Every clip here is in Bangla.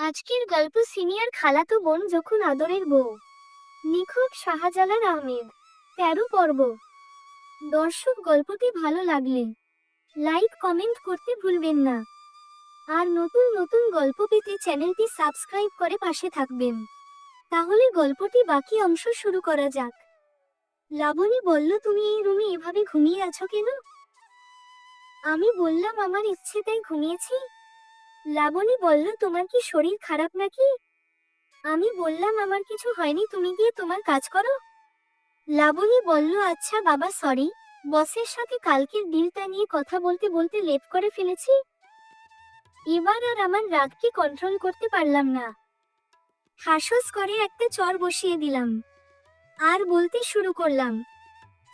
আজকের গল্প সিনিয়র খালাতো বোন যখন আদরের বউ। নিখোঁজ শাহজালাল আহমেদ, তেরো পর্ব। দর্শক, গল্পটি ভালো লাগলে লাইক, কমেন্ট করতে ভুলবেন না। আর নতুন নতুন গল্প পেতে চ্যানেলটি সাবস্ক্রাইব করে পাশে থাকবেন। তাহলে গল্পটি বাকি অংশ শুরু করা যাক। লাবণী বলল, তুমি এই রুমে এভাবে ঘুমিয়ে আছো কেন? আমি বললাম, আমার ইচ্ছে তাই ঘুমিয়েছি। লাবণী বলল, তোমার কি শরীর খারাপ নাকি? আমি বললাম আমার কিছু হয়নি, তুমি গিয়ে তোমার কাজ করো। লাবণী বলল আচ্ছা বাবা সরি বসের সাথে কালকের ডিলটা নিয়ে কথা বলতে বলতে লেট করে ফেলেছি। এবার আর আমার রাগকে কন্ট্রোল করতে পারলাম না। হাসস করে একটা চর বসিয়ে দিলাম। আর বলতে শুরু করলাম,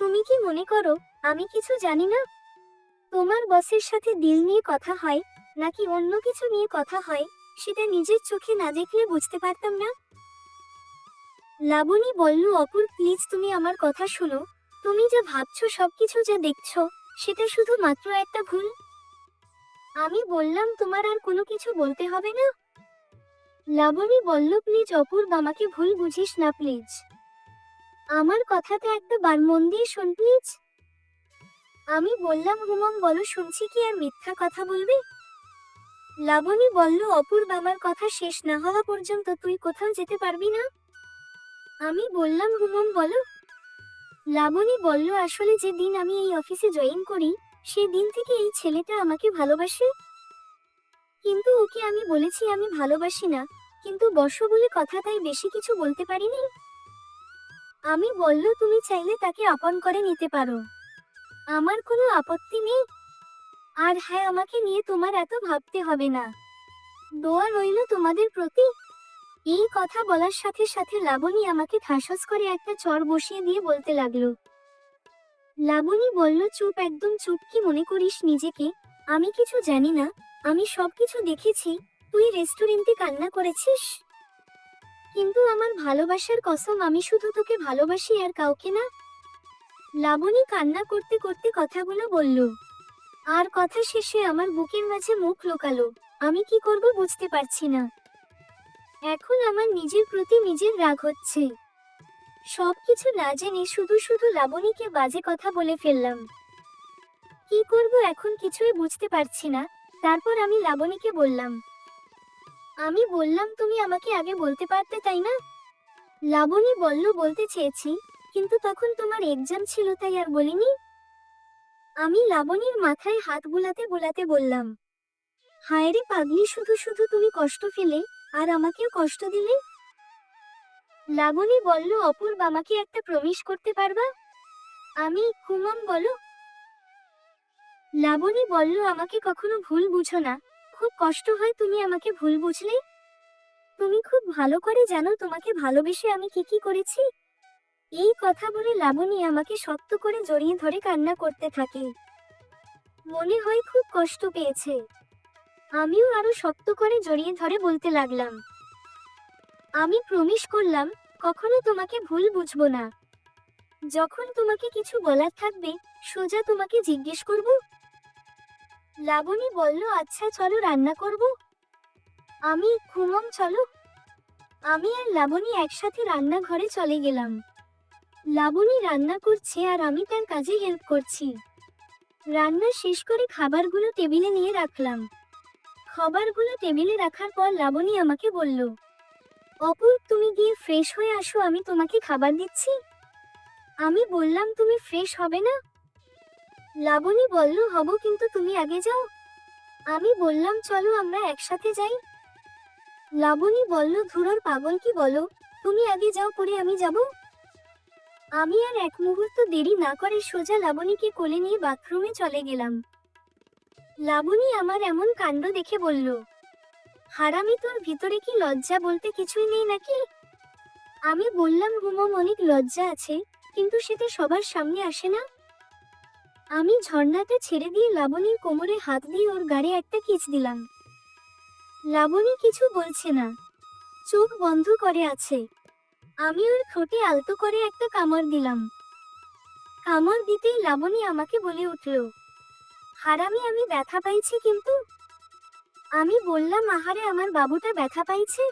তুমি কি মনে করো, আমি কিছু জানি না? তোমার বসের সাথে দিল নিয়ে কথা হয় নাকি অন্য কিছু নিয়ে কথা হয়, সেটা নিজের চোখে না দেখলে বুঝতে পারতাম না? লাবণী বলল অপুর প্লিজ তুমি আমার কথা শোনো। তুমি যা ভাবছ, সবকিছু যা দেখছ, সেটা শুধু মাত্র একটা ভুল। আমি বললাম, তোমার আর কোনো কিছু বলতে হবে না? লাবণী বলল, প্লিজ অপুর আমাকে ভুল বুঝিস না, প্লিজ। আমার কথাটা একটা বার মন দিয়ে শোন, প্লিজ। আমি বললাম, হুমম, বলো, শুনছি কি আর মিথ্যা কথা বলবে? লাবণী বলল, অপূর্ব, আমার কথা শেষ না হওয়া পর্যন্ত তুই কোথাও যেতে পারবি না? আমি বললাম, হুমম, বলো। লাবণী বলল, আসলে যে দিন আমি এই অফিসে জয়েন করি সেই দিন থেকে এই ছেলেটা আমাকে ভালোবাসে? কিন্তু ওকে আমি বলেছি আমি ভালোবাসি না, কিন্তু বর্ষ বলে কথা, তাই বেশি কিছু বলতে পারিনি? আমি বলল, তুমি চাইলে তাকে আপন করে নিতে পারো। আমার কোনো আপত্তি নেই। আর হ্যাঁ আমাকে নিয়ে তোমার এত ভাবতে হবে না। দোয়া রইল তোমাদের প্রতি। এই কথা বলার সাথে সাথে লাবণী আমাকে ঠাসস করে একটা চর বসিয়ে দিয়ে বলতে লাগল। লাবণী বলল, চুপ, একদম চুপ, কি মনে করিস নিজেকে? আমি কিছু জানি না, আমি সবকিছু দেখেছি। তুই রেস্টুরেন্টে কান্না করেছিস? কিন্তু আমার ভালোবাসার কসম, আমি শুধু তোকে ভালোবাসি আর কাউকে না? লাবণী কান্না করতে করতে কথাগুলো বলল। আর কথা শেষে আমার বুকের মাঝে মুখ লোকালো। আমি কি করব বুঝতে পারছি না। এখন আমার নিজের প্রতি নিজের রাগ হচ্ছে। সবকিছু না জেনে শুধু শুধু লাবণীকে বাজে কথা বলে ফেললাম। কি করব এখন কিছুই বুঝতে পারছি না। তারপর আমি লাবণীকে বললাম, আমি বললাম তুমি আমাকে আগে বলতে পারতে, তাই না? লাবণী বলল, বলতে চেয়েছি, কিন্তু তখন তোমার এক্সাম ছিল, তাই আর বলিনি? আমি লাবণীর মাথায় হাত বোলাতে বোলাতে বললাম, হায় রে পাগলি, শুধু শুধু তুমি কষ্ট ফেলে আর আমাকেও কষ্ট দিলে? লাবণী বলল, অপূর্ব, আমাকে একটা প্রমিস করতে পারবা? আমি, কুমম, বলো। লাবণী বলল, আমাকে কখনো ভুল বুঝো না। খুব কষ্ট হয় তুমি আমাকে ভুল বুঝলে। তুমি খুব ভালো করে জানো তোমাকে ভালোবেসে আমি কি কি করেছি। এই কথা বলে লাবণী আমাকে শক্ত করে জড়িয়ে ধরে কান্না করতে থাকে। মনে হয় খুব কষ্ট পেয়েছে। আমিও আরও শক্ত করে জড়িয়ে ধরে বলতে লাগলাম, আমি প্রমিস করলাম, কখনো তোমাকে ভুল বুঝব না। যখন তোমাকে কিছু বলার থাকবে, সোজা তোমাকে জিজ্ঞেস করব? লাবণী বলল আচ্ছা চলো রান্না করব। আমি ঘুমম, চলো। আমি আর লাবণী একসাথে রান্নাঘরে চলে গেলাম। লাবণী রান্না করছে আর আমি তার কাজে হেল্প করছি। রান্না শেষ করে খাবারগুলো টেবিলে নিয়ে রাখলাম। খাবারগুলো টেবিলে রাখার পর লাবণী আমাকে বলল অপুর তুমি গিয়ে ফ্রেশ হয়ে আসো, আমি তোমাকে খাবার দিচ্ছি। আমি বললাম, তুমি ফ্রেশ হবে না? লাবণী বলল, হব, কিন্তু তুমি আগে যাও। আমি বললাম, চলো, আমরা একসাথে যাই। লাবণী বলল, ধুরোর পাগল কি বলো? তুমি আগে যাও, পরে আমি যাব। আমি আর এক মুহূর্ত দেরি না করে সোজা লাবণীকে কোলে নিয়ে বাথরুমে চলে গেলাম। লাবণী আমার এমন কাণ্ড দেখে বলল, হারামি তোর ভিতরে কি লজ্জা বলতে কিছুই নেই নাকি? আমি বললাম, হুমম, অনেক লজ্জা আছে, কিন্তু সেটা সবার সামনে আসে না। আমি ঝর্ণাটা ছেড়ে দিয়ে লাবণীর কোমরে হাত দিয়ে ওর গাড়ি একটা কিচ দিলাম। লাবণী কিছু বলছে না, চোখ বন্ধ করে আছে। আমি ওর ঠোঁটে আলতো করে একটা কামড় দিলাম। কামড় দিতেই লাবণী আমাকে বলে উঠল, হারামি, আমি ব্যথা পাইছি কিন্তু? আমি বললাম, আহারে, আমার বাবুটা ব্যথা পাইছে?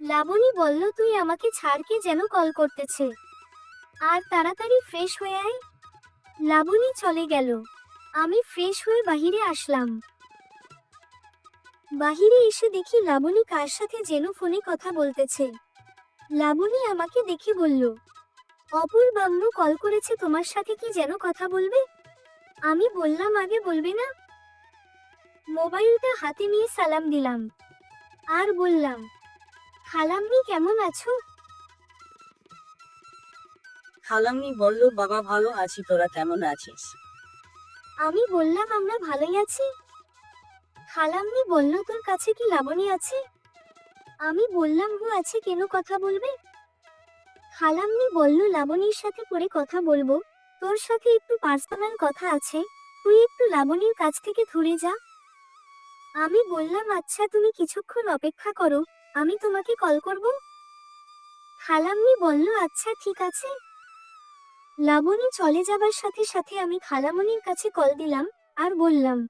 লাবণী বলল, তুই আমাকে ছাড়কে যেন কল করতেছে। আর তাড়াতাড়ি ফ্রেশ হয়ে আয়। লাবণী চলে গেল। আমি ফ্রেশ হয়ে বাহিরে আসলাম। বাহিরে এসে দেখি লাবণী কার সাথে যেন ফোনে কথা বলতেছে। লাবণী আমাকে দেখে বলল অপূর্ব আম্মু কল করেছে তোমার সাথে কি যেন কথা বলবে? আমি বললাম আগে বলবে না। মোবাইলটা হাতে নিয়ে সালাম দিলাম। আর বললাম খালাম্মি কেমন আছো? খালাম্মি বলল বাবা ভালো আছি তোরা কেমন আছিস? আমি বললাম আমরা ভালোই আছি। খালাম্মি বলল তোর কাছে কি লাবণী আছে? আমি বললাম হু আছে কেন কথা বলবে? খালাম্মি বলল, লাবণীর সাথে পরে কথা বলব। তোর সাথে একটু পার্সোনাল কথা আছে। তুই একটু লাবণীর কাছ থেকে ধরে যা। আমি বললাম আচ্ছা তুমি কিছুক্ষণ অপেক্ষা করো। আমি তোমাকে কল করব? খালাম্মি বলল আচ্ছা ঠিক আছে। লাবণী চলে যাবার সাথে সাথে আমি খালামণির কাছে কল দিলাম আর বললাম,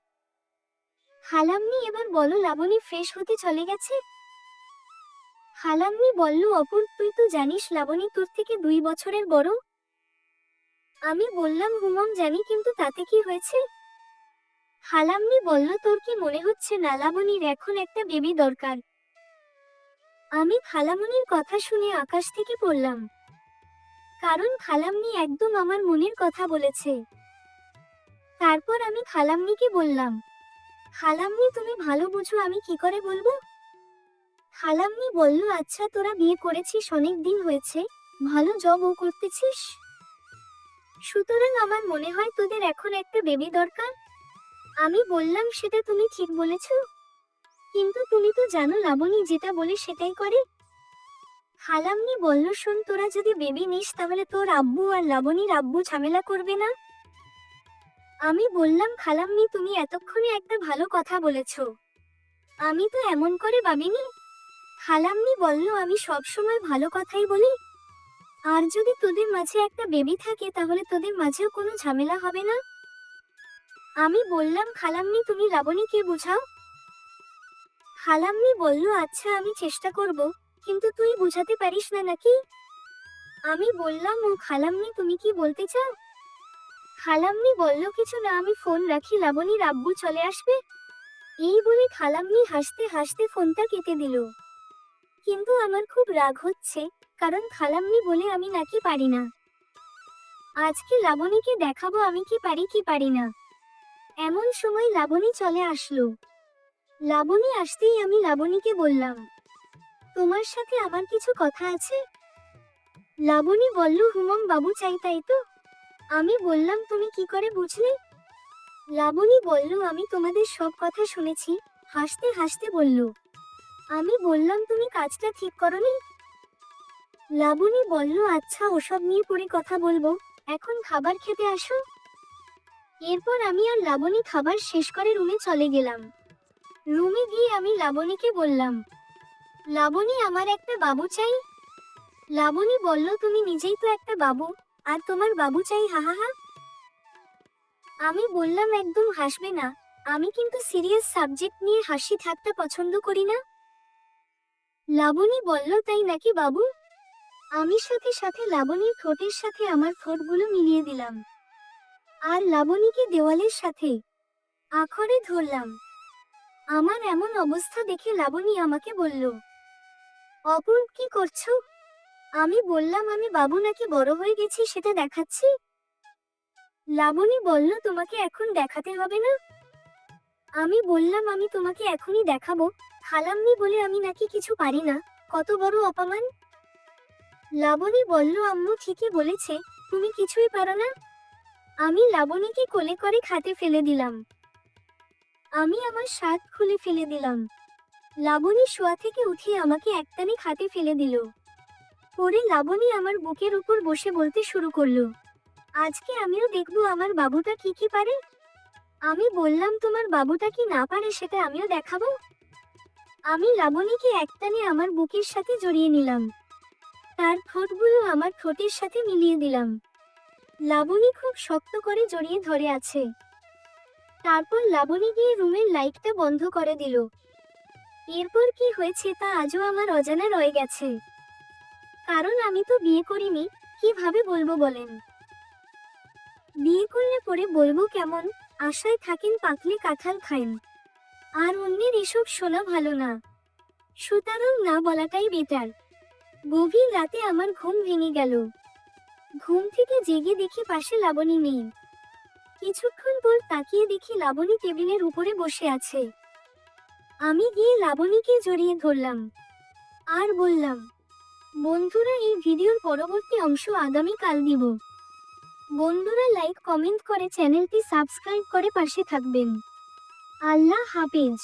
খালাম্মি, এবার বলো, লাবণী ফ্রেশ হতে চলে গেছে? খালাম্মি বলল অপূর তুই তো জানিস লাবণী তোর থেকে দুই বছরের বড়? আমি বললাম, হুমম, জানি, কিন্তু তাতে কি হয়েছে? খালাম্মি বলল, তোর কি মনে হচ্ছে না লাবণীর এখন একটা বেবি দরকার? আমি খালামণির কথা শুনে আকাশ থেকে পড়লাম। কারণ খালাম্নি একদম আমার মনের কথা বলেছে। তারপর আমি খালাম্নিকে বললাম খালাম্নি তুমি ভালো বুঝো, আমি কি করে বলব? খালাম্নি বলল আচ্ছা তোরা বিয়ে করেছিস, অনেক দিন হয়েছে। ভালো জবও করতেছিস? সুতরাং আমার মনে হয় তোদের এখন একটা বেবি দরকার। আমি বললাম, সেটা তুমি ঠিক বলেছ। কিন্তু তুমি তো জানো, লাবণী যেটা বলে সেটাই করে। খালাম্নি বলল, শোন, তোরা যদি বেবি নিস, তাহলে তোর আব্বু আর লাবণীর আব্বু ঝামেলা করবে না? আমি বললাম, খালাম্মি, তুমি এতক্ষণে একটা ভালো কথা বলেছ। আমি তো এমন করে ভাবিনি খালাম্নি বলল, আমি সবসময় ভালো কথাই বলি। আর যদি তোদের মাঝে একটা বেবি থাকে, তাহলে তোদের মাঝেও কোনো ঝামেলা হবে না। আমি বললাম খালাম্মি তুমি লাবণীকে বোঝাও। খালাম্নি বলল আচ্ছা আমি চেষ্টা করব, কিন্তু তুই বুঝাতে পারিস না নাকি? আমি বললাম, ও খালাম্নি তুমি কি বলতে চাও? খালাম্নি বলল, কিছু না, আমি ফোন রাখি লাবণীর আব্বু চলে আসবে। এই বলে খালাম্মি হাসতে হাসতে ফোনটা কেটে দিল। কিন্তু আমার খুব রাগ হচ্ছে, কারণ খালাম্নি বলে আমি নাকি পারি না। আজকে লাবণীকে দেখাবো আমি কি পারি কি পারি না। এমন সময় লাবণী চলে আসলো। লাবণী আসতেই আমি লাবণীকে বললাম, তোমার সাথে আমার কিছু কথা আছে? লাবণী বলল, হুমম বাবু চাই তাই তো। আমি বললাম, তুমি কি করে বুঝলে? লাবণী বলল, আমি তোমাদের সব কথা শুনেছি। হাসতে হাসতে বলল আমি বললাম, তুমি কাজটা ঠিক করনি? লাবণী বলল আচ্ছা ওসব নিয়ে পরে কথা বলব। এখন খাবার খেতে আসো। এরপর আমি আর লাবণী খাবার শেষ করে রুমে চলে গেলাম। রুমে গিয়ে আমি লাবণীকে বললাম, লাবণী, আমার একটা বাবু চাই। লাবণী বলল, তুমি নিজেই তো একটা বাবু, আর তোমার বাবু চাই হাহা হা আমি বললাম, একদম হাসবে না। আমি কিন্তু সিরিয়াস সাবজেক্ট নিয়ে হাসি থাকতে পছন্দ করি না। লাবণী বলল, তাই নাকি বাবু? আমি সাথে সাথে লাবণীর ঠোঁটের সাথে আমার ঠোঁটগুলো মিলিয়ে দিলাম। আর লাবণীকে দেওয়ালের সাথে আখরে ধরলাম। আমার এমন অবস্থা দেখে লাবণী আমাকে বলল অপূর্ব কি করছ? আমি বললাম, আমি বাবু নাকি বড় হয়ে গেছি সেটা দেখাচ্ছি? লাবণী বলল, তোমাকে এখন দেখাতে হবে না? আমি বললাম, আমি তোমাকে এখনই দেখাবো। খালাম্নি বলে আমি নাকি কিছু পারি না, কত বড় অপমান। লাবণী বলল, আম্মু ঠিকই বলেছে, তুমি কিছুই পারো না। আমি লাবণীকে কোলে করে খাতে ফেলে দিলাম। আমি আমার শার্ট খুলে ফেলে দিলাম। লাবণী শোয়া থেকে উঠে আমাকে একটানে খাতে ফেলে দিল। পরে লাবণী আমার বুকের উপর বসে বলতে শুরু করল, আজকে আমিও দেখব আমার বাবুটা কি কি পারে। আমি বললাম, তোমার বাবুটা কি না পারে সেটা আমিও দেখাবো। আমি লাবণীকে একটানে আমার বুকের সাথে জড়িয়ে নিলাম। তার ঠোঁটগুলো আমার ঠোঁটের সাথে মিলিয়ে দিলাম। লাবণী খুব শক্ত করে জড়িয়ে ধরে আছে। তারপর লাবণী গিয়ে রুমের লাইটটা বন্ধ করে দিল। এরপর কি হয়েছে তা আজও আমার অজানা রয়ে গেছে। কারণ আমি তো বিয়ে করিনি, কীভাবে বলব বলেন? বিয়ে করলে পরে বলব কেমন? আশায় থাকেন পাতলে কাঁঠাল খাইন। আর অন্যের এসব শোনা ভালো না। সুতরাং না বলাটাই বেটার গভীর রাতে আমার ঘুম ভেঙে গেল। ঘুম থেকে জেগে দেখি পাশে লাবণী নেই। কিছুক্ষণ পর তাকিয়ে দেখি লাবণী টেবিলের উপরে বসে আছে। আমি গিয়ে লাবণীকে জড়িয়ে ধরলাম। আর বললাম, বন্ধুরা, এই ভিডিওর পরবর্তী অংশ আগামী কাল দিব। বন্ধুরা লাইক কমেন্ট করে চ্যানেলটি সাবস্ক্রাইব করে পাশে থাকবেন। আল্লাহ হাফেজ।